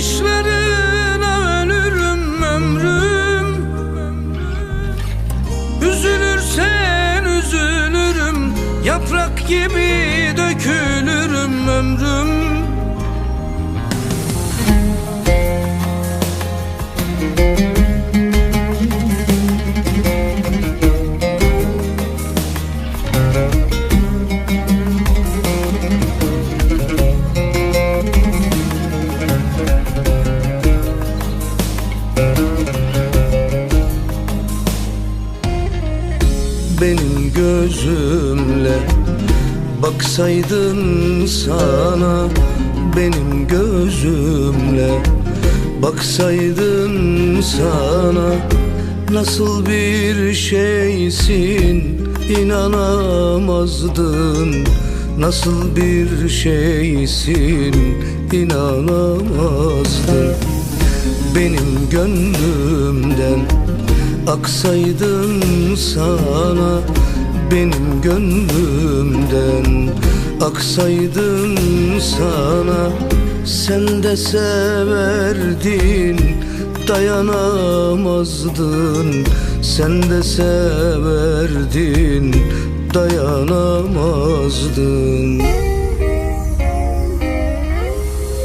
Bakışlarına ölürüm ömrüm. Üzülürsen üzülürüm. Yaprak gibi dökülürüm ömrüm Benim gözümle. Baksaydın sana Benim gözümle. Baksaydın sana Nasıl bir şeysin inanamazdın. Nasıl bir şeysin inanamazdın. Benim gönlümden Aksaydın sana benim gönlümden. Aksaydın sana sen de severdin Dayanamazdın. Sen de severdin Dayanamazdın.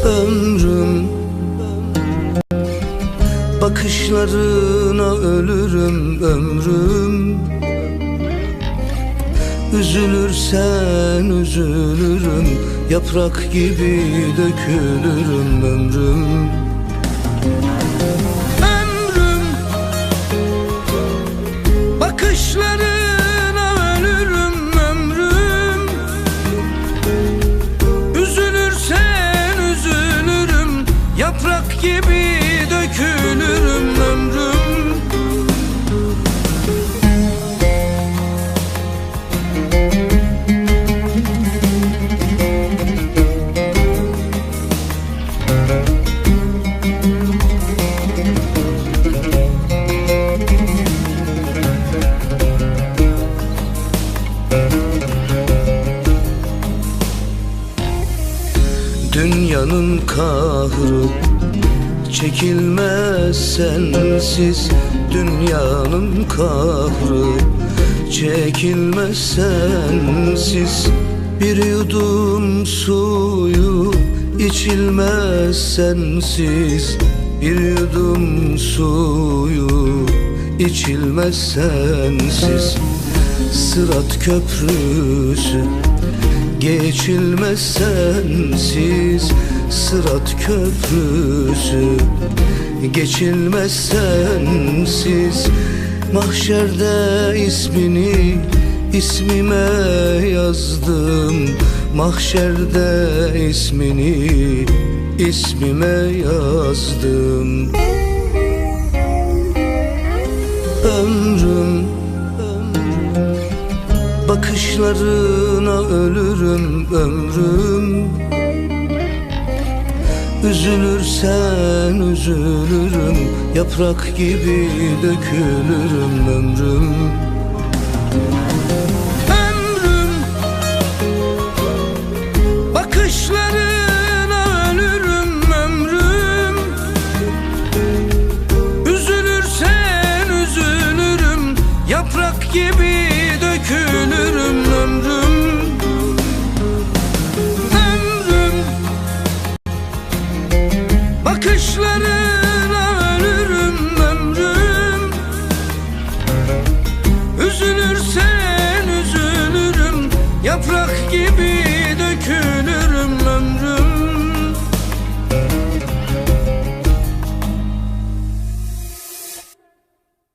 Ömrüm Bakışlarına ölürüm ömrüm. Üzülürsen üzülürüm Yaprak gibi dökülürüm ömrüm. Ömrüm Bakışlarına ölürüm ömrüm. Üzülürsen üzülürüm Yaprak gibi dökülürüm Dünyanın kahrı çekilmez sensiz Dünyanın kahrı çekilmez sensiz Bir yudum suyu. İçilmez sensiz Bir yudum suyu. İçilmez sensiz Sırat köprüsü Geçilmez sensiz Sırat köprüsü. Geçilmez sensiz Mahşerde ismini ismime yazdım. Mahşerde ismini ismime yazdım. Ömrüm Bakışlarına ölürüm ömrüm. Üzülürsen üzülürüm Yaprak gibi dökülürüm ömrüm